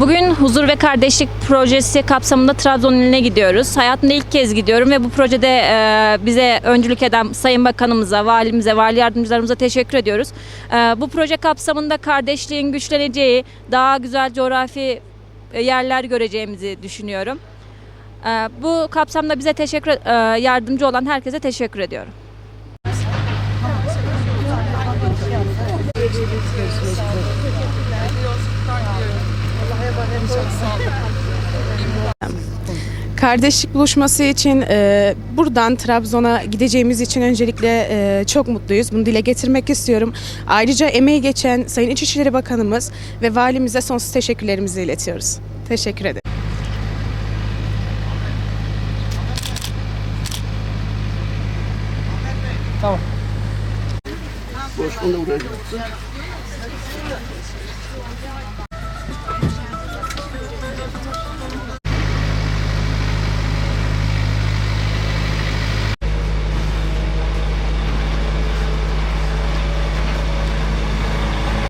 Bugün Huzur ve Kardeşlik Projesi kapsamında Trabzon iline gidiyoruz. Hayatımda ilk kez gidiyorum ve bu projede e, bize öncülük eden Sayın Bakanımıza, Valimize, Vali Yardımcılarımıza teşekkür ediyoruz. E, bu proje kapsamında kardeşliğin güçleneceği, daha güzel coğrafi e, yerler göreceğimizi düşünüyorum. Bu kapsamda bize teşekkür yardımcı olan herkese teşekkür ediyorum. Kardeşlik buluşması için e, buradan Trabzon'a gideceğimiz için öncelikle e, çok mutluyuz. Bunu dile getirmek istiyorum. Ayrıca emeği geçen Sayın İçişleri Bakanımız ve valimize sonsuz teşekkürlerimizi iletiyoruz. Teşekkür ederim. Boş da buraya